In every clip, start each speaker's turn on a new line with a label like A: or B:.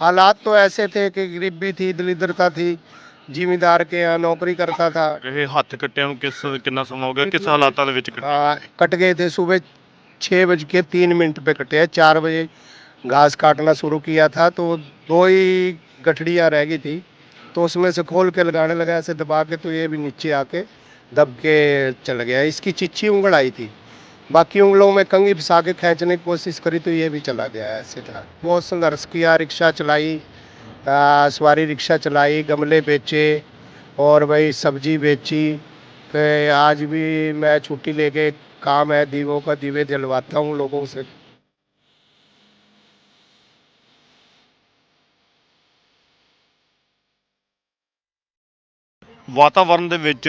A: हालात तो ऐसे थे कि गरीबी थी दरिद्रता थी जिमीदार के यहाँ नौकरी करता था
B: ਇਹ ਹੱਥ ਕੱਟਿਆਂ ਨੂੰ ਕਿਸ ਕਿੰਨਾ ਸਮਾਂ ਹੋ ਗਿਆ ਕਿਸ ਹਾਲਾਤਾਂ ਦੇ ਵਿੱਚ ਕੱਟਿਆ
A: आ, कट गए थे सुबह छः बज के तीन मिनट पे कटे हैं चार बजे घास काटना शुरू किया था तो दो ही गठड़ियाँ रह गई थी तो उसमें से खोल के लगाने लगा ऐसे दबा के तो ये भी नीचे आके दब के चल गया इसकी चिच्ची उंगल आई थी बाकी उंगलों में कंगी फंसा के खींचने की कोशिश करी तो ये भी चला गया ऐसे था बहुत संघर्ष किया रिक्शा चलाई आ, सवारी रिक्शा चलाई गमले बेचे और भाई सब्जी बेची फिर आज भी मैं छुट्टी लेके काम है दीवों का दीवे जलवाता हूँ लोगों से
B: ਵਾਤਾਵਰਣ ਦੇ ਵਿੱਚ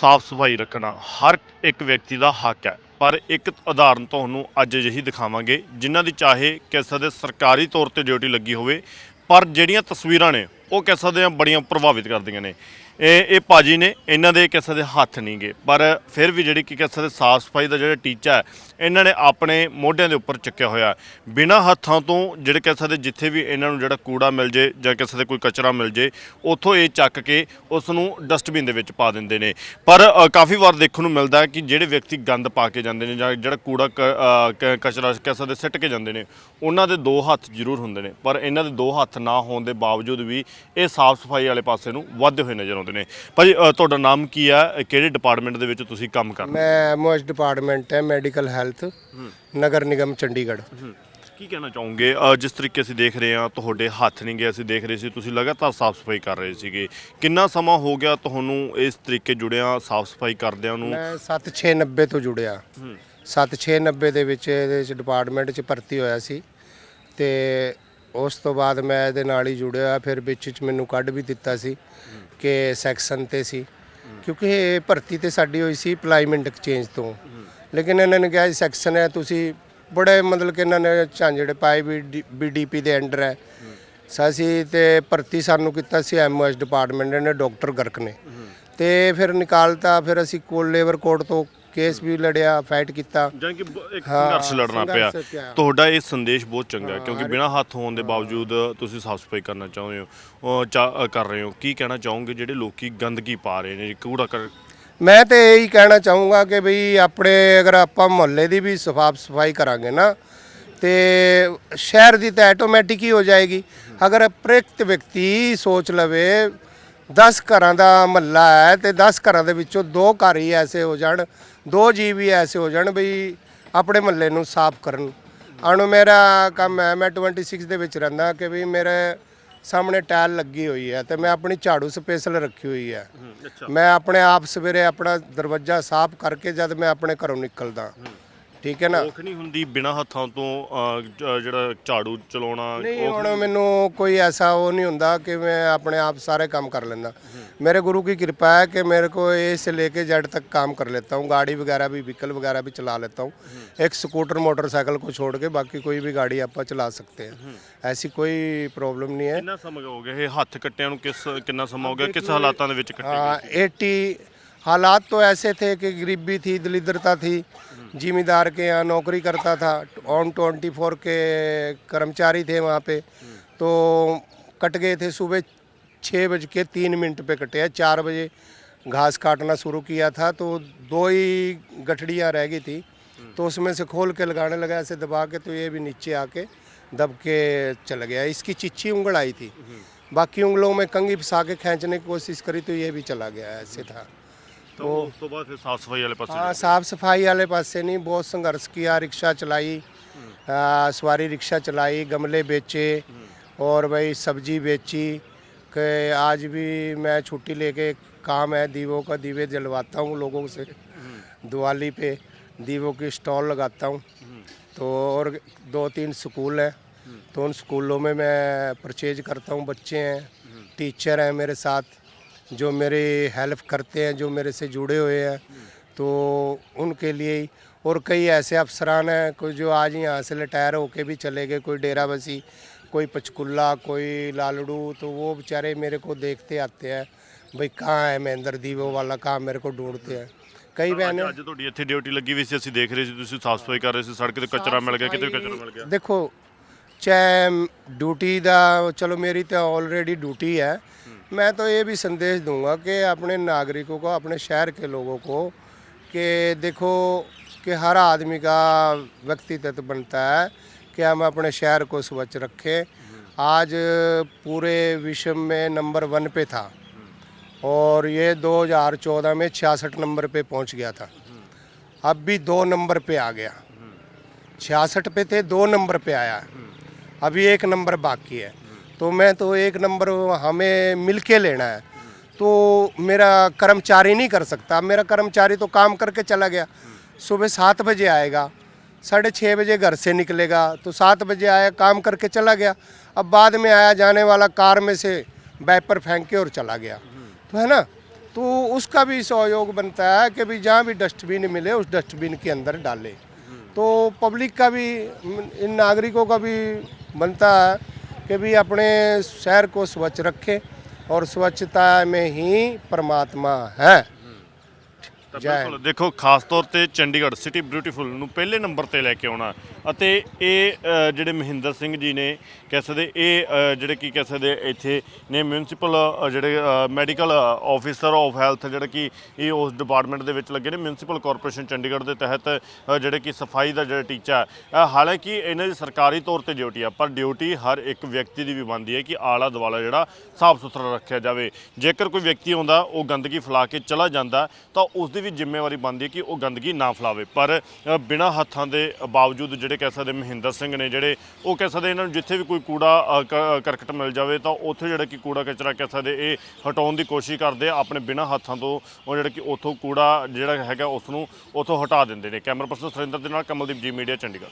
B: ਸਾਫ਼ ਸਫਾਈ ਰੱਖਣਾ ਹਰ ਇੱਕ ਵਿਅਕਤੀ ਦਾ ਹੱਕ ਹੈ ਪਰ ਇੱਕ ਉਦਾਹਰਨ ਤੁਹਾਨੂੰ ਅੱਜ ਅਜਿਹੀ ਦਿਖਾਵਾਂਗੇ, ਜਿਨ੍ਹਾਂ ਦੀ ਚਾਹੇ ਕਹਿ ਸਕਦੇ ਸਰਕਾਰੀ ਤੌਰ ਤੇ ਡਿਊਟੀ ਲੱਗੀ ਹੋਵੇ, ਪਰ ਜਿਹੜੀਆਂ ਤਸਵੀਰਾਂ ਨੇ, ਉਹ ਕਹਿ ਸਕਦੇ ਦੀਆਂ ਬੜੀਆਂ ਪ੍ਰਭਾਵਿਤ ਕਰਦੀਆਂ ਨੇ। ਇਹ ਇਹ ਭਾਜੀ ਨੇ ਇਹਨਾਂ ਦੇ ਕਿਸੇ ਦੇ ਹੱਥ ਨਹੀਂ ਨਹੀਂਗੇ। ਪਰ ਫਿਰ ਵੀ ਜਿਹੜੀ ਕਿ ਕਿਸੇ ਦੇ ਸਾਫ਼ ਸਫ਼ਾਈ ਦਾ ਜਿਹੜਾ ਟੀਚਾ ਹੈ ਇਹਨਾਂ ਨੇ ਆਪਣੇ ਮੋਢਿਆਂ ਦੇ ਉੱਪਰ ਚੱਕਿਆ ਹੋਇਆ ਬਿਨਾਂ ਹੱਥਾਂ ਤੋਂ ਜਿਹੜੇ ਕਿਸੇ ਦੇ ਜਿੱਥੇ ਵੀ ਇਹਨਾਂ ਨੂੰ ਜਿਹੜਾ ਕੂੜਾ ਮਿਲ ਜੇ ਜਾਂ ਕਿਸੇ ਦੇ ਕੋਈ ਕਚਰਾ ਮਿਲ ਜੇ ਉੱਥੋਂ ਇਹ ਚੱਕ ਕੇ ਉਸ ਨੂੰ ਡਸਟਬਿਨ ਦੇ ਵਿੱਚ ਪਾ ਦਿੰਦੇ ਨੇ। ਪਰ ਅ, ਕਾਫੀ ਵਾਰ ਦੇਖਣ ਨੂੰ ਮਿਲਦਾ ਹੈ ਕਿ ਜਿਹੜੇ ਵਿਅਕਤੀ ਗੰਦ ਪਾ ਕੇ ਜਾਂਦੇ ਨੇ ਜਾਂ ਜਿਹੜਾ ਕੂੜਾ ਕ- ਅ, ਕ- ਕਚਰਾ ਕਿਸੇ ਦੇ ਸਿੱਟ ਕੇ ਜਾਂਦੇ ਨੇ ਉਹਨਾਂ ਦੇ ਦੋ ਹੱਥ ਜ਼ਰੂਰ ਹੁੰਦੇ ਨੇ। ਪਰ ਇਹਨਾਂ ਦੇ ਦੋ ਹੱਥ ਨਾ ਹੋਣ ਦੇ ਬਾਵਜੂਦ ਵੀ ਇਹ ਸਾਫ਼ ਸਫ਼ਾਈ ਵਾਲੇ ਪਾਸੇ ਨੂੰ ਵੱਧਦੇ ਹੋਏ ਨਜ਼ਰ ਆਉਂਦੇ ਨੇ। ਭਾਜੀ ਤੁਹਾਡਾ ਨਾਮ ਕੀ ਆ? ਕਿਹੜੇ ਡਿਪਾਰਟਮੈਂਟ ਦੇ ਵਿੱਚ ਤੁਸੀਂ ਕੰਮ ਕਰਦੇ
A: ਮੈਂ ਐਮਓਐਚ ਡਿਪਾਰਟਮੈਂਟ ਹੈ ਮੈਡੀਕਲ ਹੈਲਥ ਨਗਰ ਨਿਗਮ
B: ਚੰਡੀਗੜ੍ਹ। ਕੀ ਕਹਿਣਾ ਚਾਹੋਗੇ? ਜਿਸ ਤਰੀਕੇ ਅਸੀਂ ਦੇਖ ਰਹੇ ਹਾਂ ਤੁਹਾਡੇ ਹੱਥ ਨਹੀਂ ਗਏ ਅਸੀਂ ਦੇਖ ਰਹੇ ਸੀ ਤੁਸੀਂ ਲਗਾਤਾਰ ਸਾਫ਼ ਸਫ਼ਾਈ ਕਰ ਰਹੇ ਸੀਗੇ। ਕਿੰਨਾ ਸਮਾਂ ਹੋ ਗਿਆ ਤੁਹਾਨੂੰ ਇਸ ਤਰੀਕੇ ਜੁੜਿਆਂ ਸਾਫ਼ ਸਫ਼ਾਈ ਕਰਦਿਆਂ ਨੂੰ?
A: ਮੈਂ 7690 ਤੋਂ ਜੁੜਿਆ। 7690 ਦੇ ਵਿੱਚ ਇਹਦੇ ਚ ਡਿਪਾਰਟਮੈਂਟ ਚ ਭਰਤੀ ਹੋਇਆ ਸੀ। ਤੇ ਉਸ ਤੋਂ ਬਾਅਦ ਮੈਂ ਇਹਦੇ ਨਾਲ ਹੀ ਜੁੜਿਆ ਫਿਰ ਵਿੱਚ ਚ ਮੈਨੂੰ ਕੱਢ ਵੀ ਦਿੱਤਾ ਸੀ। ਕਿ ਸੈਕਸ਼ਨ ਤੇ ਸੀ। ਕਿਉਂਕਿ ਇਹ ਭਰਤੀ ਤੇ ਸਾਡੀ ਹੋਈ ਸੀ ਪਲਾਈਮੈਂਟ ਐਕਸਚੇਂਜ ਤੋਂ। ਲੇਕਿਨ ਇਹਨਾਂ ਨੇ ਕਿਹਾ ਸੈਕਸ਼ਨ ਹੈ, ਤੁਸੀਂ ਬੜੇ ਮਤਲਬ ਕਿ ਇਹਨਾਂ ਨੇ ਝਾਂਜੜੇ ਪਾਏ ਵੀ ਬੀਡੀਪੀ ਦੇ ਅੰਡਰ ਹੈ। ਸਾਸੀ ਤੇ ਭਰਤੀ ਸਾਨੂੰ ਕੀਤਾ ਸੀ ਐਮਓਐਸ ਡਿਪਾਰਟਮੈਂਟ ਨੇ ਡਾਕਟਰ ਗਰਕ ਨੇ। ਤੇ ਫਿਰ ਨਿਕਾਲਤਾ, ਫਿਰ ਅਸੀਂ ਕੋਲ ਲੇਬਰ ਕੋਡ ਤੋਂ ਕੇਸ ਵੀ ਲੜਿਆ ਫਾਈਟ ਕੀਤਾ।
B: ਜਾਂ ਕਿ ਬ- ਇੱਕ
A: ਹਾਂ,
B: ਸੰਘਰਸ਼ ਲੜਨਾ ਪਿਆ।
A: ਸੰਘਰਸ਼ ਪਿਆ।
B: ਤੁਹਾਡਾ ਇਹ ਸੰਦੇਸ਼ ਬਹੁਤ ਚੰਗਾ ਹੈ ਕਿਉਂਕਿ ਬਿਨਾਂ ਹੱਥ ਹੋਣ ਦੇ ਬਾਵਜੂਦ ਤੁਸੀਂ ਸਾਫ਼ ਸਫ਼ਾਈ ਕਰਨਾ ਚਾਹੁੰਦੇ ਹੋ। ਉਹ ਚਾ- ਅ, ਕਰ ਰਹੇ ਹੋ। ਕੀ ਕਹਿਣਾ ਚਾਹੋਗੇ ਜਿਹੜੇ ਲੋਕੀ ਗੰਦਗੀ ਪਾ ਰਹੇ ਨੇ ਕੂੜਾ ਕਰ
A: ਮੈਂ ਤੇ ਇਹੀ ਕਹਿਣਾ ਚਾਹੂੰਗਾ ਕਿ ਬਈ ਆਪਣੇ ਅਗਰ ਆਪਾਂ ਮੁਹੱਲੇ ਦੀ ਵੀ ਸਾਫ਼ ਸਫ਼ਾਈ ਕਰਾਂਗੇ ਨਾ ਤੇ ਸ਼ਹਿਰ ਦੀ ਤਾਂ ਆਟੋਮੈਟਿਕ ਹੀ ਹੋ ਜਾਏਗੀ। ਅਗਰ ਪ੍ਰੇਕਤ ਵਿਅਕਤੀ ਸੋਚ ਲਵੇ 10 ਘਰਾਂ ਦਾ ਮਹੱਲਾ ਹੈ ਤੇ 10 ਘਰਾਂ ਦੇ ਵਿੱਚੋਂ ਦੋ ਘਰ ਹੀ ਐਸੇ ਹੋ ਜਾਣ ਦੋ ਜੀਵ ਵੀ ਐਸੇ ਹੋ ਜਾਣ ਬਈ ਆਪਣੇ ਮਹੱਲੇ ਨੂੰ ਸਾਫ਼ ਕਰਨ। ਅਣੂ ਮੇਰਾ ਕੰਮ ਹੈ ਮੈਂ 26 ਦੇ ਵਿੱਚ ਰਹਿੰਦਾ ਕਿ ਵੀ ਮੇਰੇ ਸਾਹਮਣੇ ਟਾਇਲ ਲੱਗੀ ਹੋਈ ਹੈ ਤੇ ਮੈਂ ਆਪਣੀ ਝਾੜੂ ਸਪੈਸ਼ਲ ਰੱਖੀ ਹੋਈ ਹੈ। ਮੈਂ ਆਪਣੇ ਆਪ ਸਵੇਰੇ ਆਪਣਾ ਦਰਵਾਜ਼ਾ ਸਾਫ਼ ਕਰਕੇ ਜਦ ਮੈਂ ਆਪਣੇ ਘਰੋਂ ਨਿਕਲਦਾ। ਠੀਕ ਹੈ ਨਾ
B: ਔਖ ਨਹੀਂ ਹੁੰਦੀ ਬਿਨਾਂ ਹੱਥਾਂ ਤੋਂ ਅ, ਜ- ਜਿਹੜਾ ਝਾੜੂ ਚਲਾਉਣਾ
A: ਨਹੀਂ ਹੁਣ ਮੈਨੂੰ ਕੋਈ ਐਸਾ ਉਹ ਨਹੀਂ ਹੁੰਦਾ ਕਿ ਮੈਂ ਆਪਣੇ ਆਪ ਸਾਰੇ काम कर लेना मेरे गुरु की कृपा है कि मेरे को ए से लेके जेड तक काम कर लेता हूँ गाड़ी वगैरह भी व्हीकल वगैरह भी चला लेता हूँ एक स्कूटर मोटरसाइकिल को छोड़ के बाकी कोई भी गाड़ी आप चला सकते हैं ऐसी कोई प्रॉब्लम नहीं है
B: ਕਿੰਨਾ ਸਮਾਂ ਹੋ ਗਿਆ ਇਹ ਹੱਥ ਕੱਟਿਆਂ ਨੂੰ ਕਿਸ ਕਿੰਨਾ ਸਮਾਂ ਹੋ ਗਿਆ ਕਿਸ ਹਾਲਾਤਾਂ ਦੇ ਵਿੱਚ ਕੱਟੇ
A: हाँ एटी हालात तो ऐसे थे कि गरीबी थी दलिद्रता थी जिमीदार के यहाँ नौकरी करता था ऑन ट्वेंटी फोर के कर्मचारी थे वहाँ पे। तो कट गए थे सुबह छः बज के तीन मिनट पे कटे हैं, चार बजे घास काटना शुरू किया था तो दो ही गठड़ियाँ रह गई थी। तो उसमें से खोल के लगाने लगा, ऐसे दबा के तो ये भी नीचे आके दब के चला गया। इसकी चिच्ची उंगल आई थी। बाकी उंगलों में कंगी फंसा के खींचने की कोशिश करी तो ये भी चला गया, ऐसे था।
B: ਤਾਂ ਉਸ ਤੋਂ ਬਾਅਦ ਫਿਰ ਸਾਫ਼ ਸਫਾਈ ਵਾਲੇ ਪਾਸੇ
A: हाँ साफ सफाई वाले पास से नहीं बहुत संघर्ष किया रिक्शा चलाई आ, सवारी रिक्शा चलाई गमले बेचे और भाई सब्जी बेची कि आज भी मैं छुट्टी लेके काम है दीवों का दीवे जलवाता हूँ लोगों से दिवाली पे दीवों की स्टॉल लगाता हूँ तो और दो तीन स्कूल हैं तो उन स्कूलों में मैं परचेज करता हूँ बच्चे हैं टीचर हैं मेरे साथ ਜੋ ਮੇਰੇ ਹੈਲਪ करते ਹੈ ਜੋ ਮੇਰੇ ਸੇ ਜੁੜੇ ਹੋਏ ਹੈ तो उनके लिए ही। और कई ऐसे अफसरान हैं कोई जो आज यहाँ से रिटायर होके भी चले गए कोई डेरा बसी ਕੋਈ ਪਚਕੁੱਲਾ ਕੋਈ ਲਾਲੜੂ तो ਉਹ ਵਿਚਾਰੇ ਮੇਰੇ को देखते आते हैं ਬਈ ਕਹਾਂ ਹੈ ਮਹਿੰਦਰ ਦੀ ਉਹ ਵਾਲਾ ਕਹਾਂ ਮੇਰੇ ਕੋ ਢੂੰਡਦੇ ਹੈ ਕਈ ਬਹਿਨੇ
B: ਅੱਜ ਤੁਹਾਡੀ ਇੱਥੇ ਡਿਊਟੀ ਲੱਗੀ ਹੋਈ ਸੀ ਅਸੀਂ ਦੇਖ ਰਹੇ ਸੀ ਤੁਸੀਂ ਸਾਫ਼ ਸਫ਼ਾਈ ਕਰ ਰਹੇ ਸੀ ਸੜਕ ਤੇ ਕਚਰਾ ਮਿਲ ਗਿਆ ਕਿਤੇ ਕਚਰਾ ਮਿਲ ਗਿਆ
A: ਦੇਖੋ ਚਾਹੇ ਡਿਊਟੀ ਦਾ ਚਲੋ ਮੇਰੀ ਤਾਂ ਆਲਰੇਡੀ ਡਿਊਟੀ ਹੈ मैं तो ये भी संदेश दूँगा कि अपने नागरिकों को, अपने शहर के लोगों को कि देखो कि हर आदमी का व्यक्तित्व बनता है कि हम अपने शहर को स्वच्छ रखें। आज पूरे विश्व में नंबर वन पे था और ये 2014 में छियासठ नंबर पे पहुँच गया था। अब भी दो नंबर पे आ गया। छियासठ पे थे, दो नंबर पे आया। अभी एक नंबर बाकी है। तो मैं तो एक नंबर हमें मिलके लेना है। तो मेरा कर्मचारी नहीं कर सकता। मेरा कर्मचारी तो काम करके चला गया। सुबह सात बजे आएगा, साढ़े छः बजे घर से निकलेगा तो सात बजे आया, काम करके चला गया। अब बाद में आया, जाने वाला कार में से बैपर फेंक के और चला गया। तो है ना? तो उसका भी सहयोग बनता है कि भाई जहाँ भी डस्टबिन मिले, उस डस्टबिन के अंदर डाले। तो पब्लिक का भी, इन नागरिकों का भी बनता है। कि भी अपने शहर को स्वच्छ रखें और स्वच्छता में ही परमात्मा है
B: ਤਾਂ ਬਿਲਕੁਲ। ਦੇਖੋ ਖਾਸ ਤੌਰ ਤੇ ਚੰਡੀਗੜ੍ਹ ਸਿਟੀ ਬਿਊਟੀਫੁਲ ਨੂੰ ਪਹਿਲੇ ਨੰਬਰ ਤੇ ਲੈ ਕੇ ਆਉਣਾ। ਅਤੇ ਇਹ ਅ, ਜਿਹੜੇ ਮਹਿੰਦਰ ਸਿੰਘ ਜੀ ਨੇ ਕਹਿ ਸਕਦੇ ਇਹ ਅ, ਜਿਹੜੇ ਕੀ ਕਹਿ ਸਕਦੇ ਇੱਥੇ ਨੇ ਮਿਊਨਿਸਪਲ ਜਿਹੜੇ ਮੈਡੀਕਲ ਆਫੀਸਰ ਆਫ ਹੈਲਥ ਜਿਹੜੇ ਕਿ ਇਹ ਉਸ ਡਿਪਾਰਟਮੈਂਟ ਦੇ ਵਿੱਚ ਲੱਗੇ ਨੇ ਮਿਊਨਿਸਪਲ ਕਾਰਪੋਰੇਸ਼ਨ ਚੰਡੀਗੜ੍ਹ ਦੇ ਤਹਿਤ ਅ, ਜਿਹੜੇ ਕਿ ਸਫ਼ਾਈ ਦਾ ਜਿਹੜਾ ਟੀਚਾ। ਹੈ ਅ, ਹਾਲਾਂਕਿ ਇਹਨਾਂ ਦੀ ਸਰਕਾਰੀ ਤੌਰ ਤੇ ਡਿਊਟੀ ਆ ਪਰ ਡਿਊਟੀ ਹਰ ਇੱਕ ਵਿਅਕਤੀ ਦੀ ਵੀ ਬਣਦੀ ਹੈ ਕਿ ਆਲਾ ਦੁਆਲਾ ਜਿਹੜਾ ਸਾਫ਼ ਸੁਥਰਾ ਰੱਖਿਆ ਜਾਵੇ। ਜੇਕਰ ਕੋਈ ਵਿਅਕਤੀ ਆਉਂਦਾ ਉਹ ਗੰਦਗੀ ਫੈਲਾ ਕੇ ਚਲਾ ਜਾਂਦਾ ਤਾਂ ਉਸ ਦੀ ਵੀ ਜ਼ਿੰਮੇਵਾਰੀ ਬਣਦੀ ਹੈ ਕਿ ਉਹ ਗੰਦਗੀ ਨਾ ਫੈਲਾਵੇ। ਪਰ ਅ, ਬਿਨਾਂ ਹੱਥਾਂ ਦੇ ਬਾਵਜੂਦ ਜਿਹੜੇ ਕਹਿ ਸਕਦੇ ਮਹਿੰਦਰ ਸਿੰਘ ਨੇ ਜਿਹੜੇ ਉਹ ਕਹਿ ਸਕਦੇ ਇਹਨਾਂ ਨੂੰ ਜਿੱਥੇ ਵੀ ਕੋਈ ਕੂੜਾ ਕ- ਕਰਕਟ ਮਿਲ ਜਾਵੇ ਤਾਂ ਉੱਥੇ ਜਿਹੜਾ ਕਿ ਕੂੜਾ ਕਚਰਾ ਕਹਿ ਸਕਦੇ ਇਹ ਹਟਾਉਣ ਦੀ ਕੋਸ਼ਿਸ਼ ਕਰਦੇ ਆ ਆਪਣੇ ਬਿਨਾਂ ਹੱਥਾਂ ਤੋਂ ਉਹ ਜਿਹੜਾ ਕਿ ਉੱਥੋਂ ਕੂੜਾ ਜਿਹੜਾ ਹੈਗਾ ਉਸ ਨੂੰ ਉੱਥੋਂ ਹਟਾ ਦਿੰਦੇ ਨੇ। ਕੈਮਰਾ ਪਰਸਨ ਸੁਰਿੰਦਰ ਦੇ ਨਾਲ ਕਮਲਦੀਪ ਜੀ ਮੀਡੀਆ ਚੰਡੀਗੜ੍ਹ।